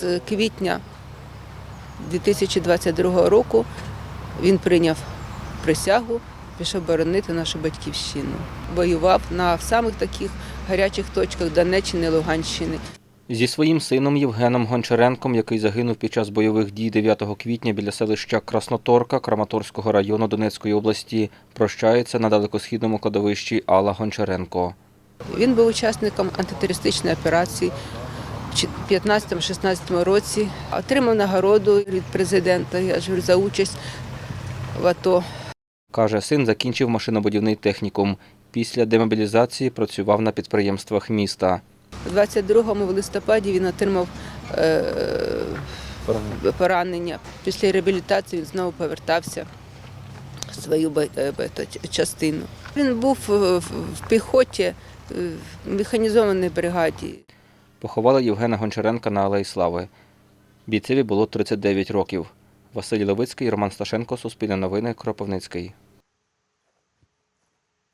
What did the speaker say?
З квітня 2022 року він прийняв присягу, пішов боронити нашу батьківщину. Воював на самих таких гарячих точках Донеччини, Луганщини. Зі своїм сином Євгеном Гончаренком, який загинув під час бойових дій 9 квітня біля селища Красноторка Краматорського району Донецької області, прощається на далекосхідному кладовищі Алла Гончаренко. Він був учасником антитерористичної операції 15-16 році. Отримав нагороду від президента я ж говорю, за участь в АТО. Каже, син закінчив машинобудівний технікум. Після демобілізації працював на підприємствах міста. У 22-му листопаді він отримав е, поранення. Після реабілітації він знову повертався в свою е, частину. Він був е, в піхоті, в механізованій бригаді. Поховали Євгена Гончаренка на Алеї Слави. Бійцеві було 39 років. Василь Левицький, Роман Сташенко, Суспільне новини, Кропивницький.